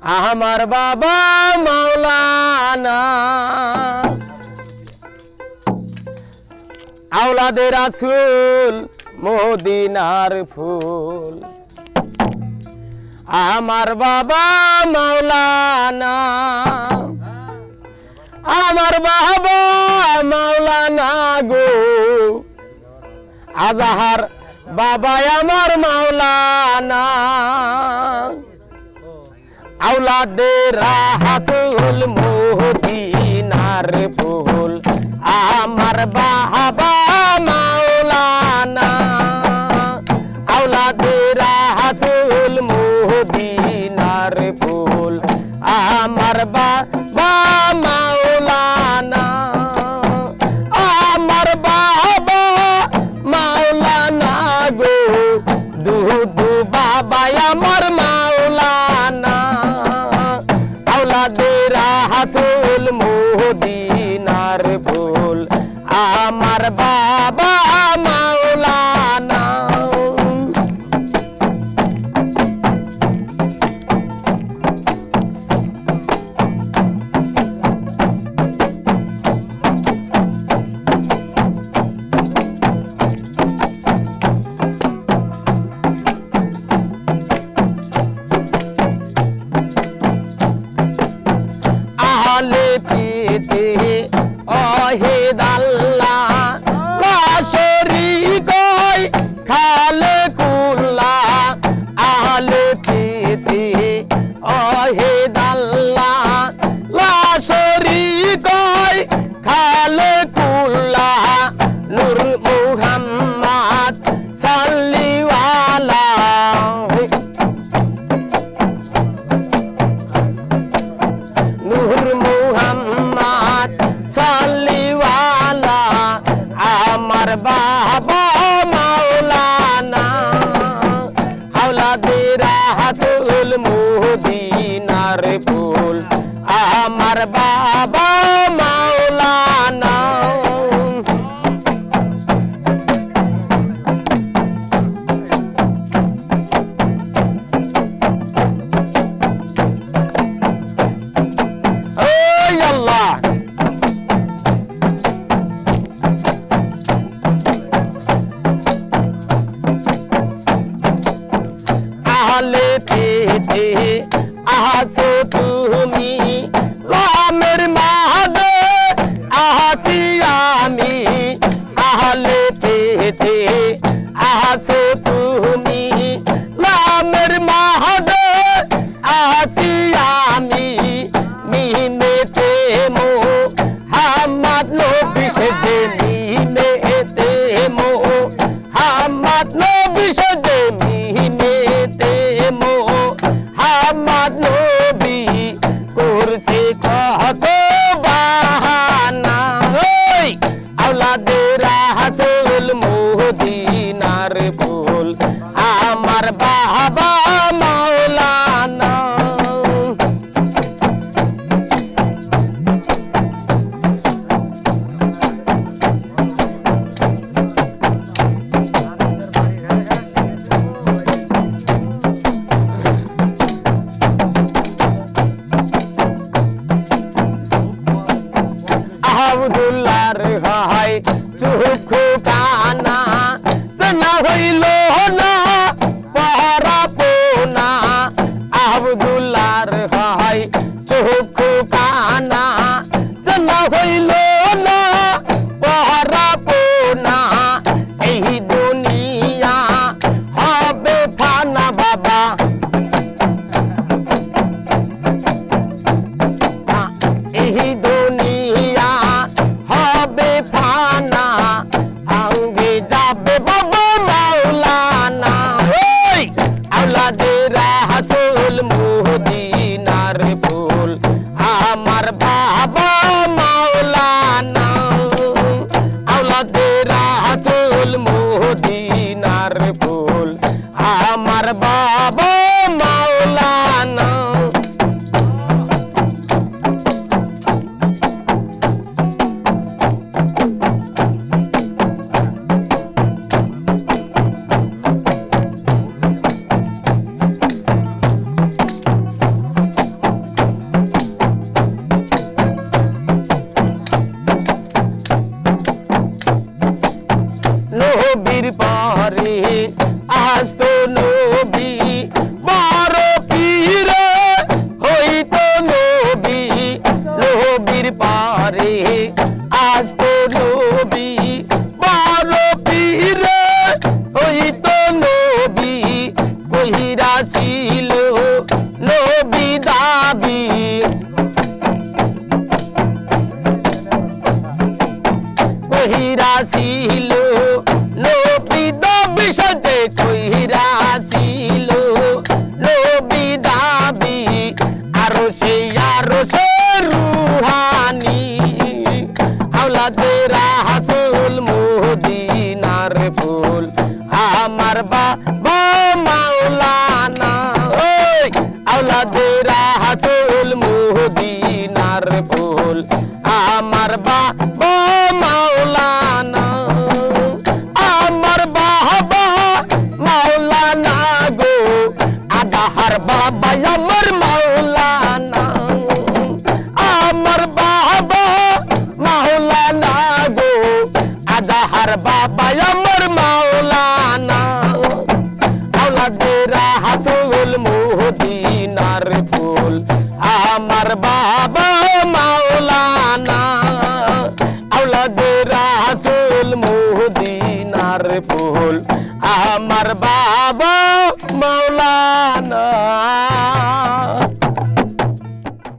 আমার বাবা মাওলানা। আওলাদের আসুল মদিনার ফুল। আমার বাবা মাওলানা। আমার বাবা মাওলানা গো। আজাহার বাবা আমার মাওলানা। औलाद राहास मोहती नार মদিনার ভুল। আমার বাবা Bye. God's আবদুল্লার হয় চুখু কানা চেনা হইল না পহরা পোনা। আবদুল্লার হয় চুখু কানা আমার ফুল আমার বা मंदिर पारे आज तो আদাহার বাবা আমার মাওলানা। আওলাদের হাসুল মুহদিনার ফুল। আমার বাবা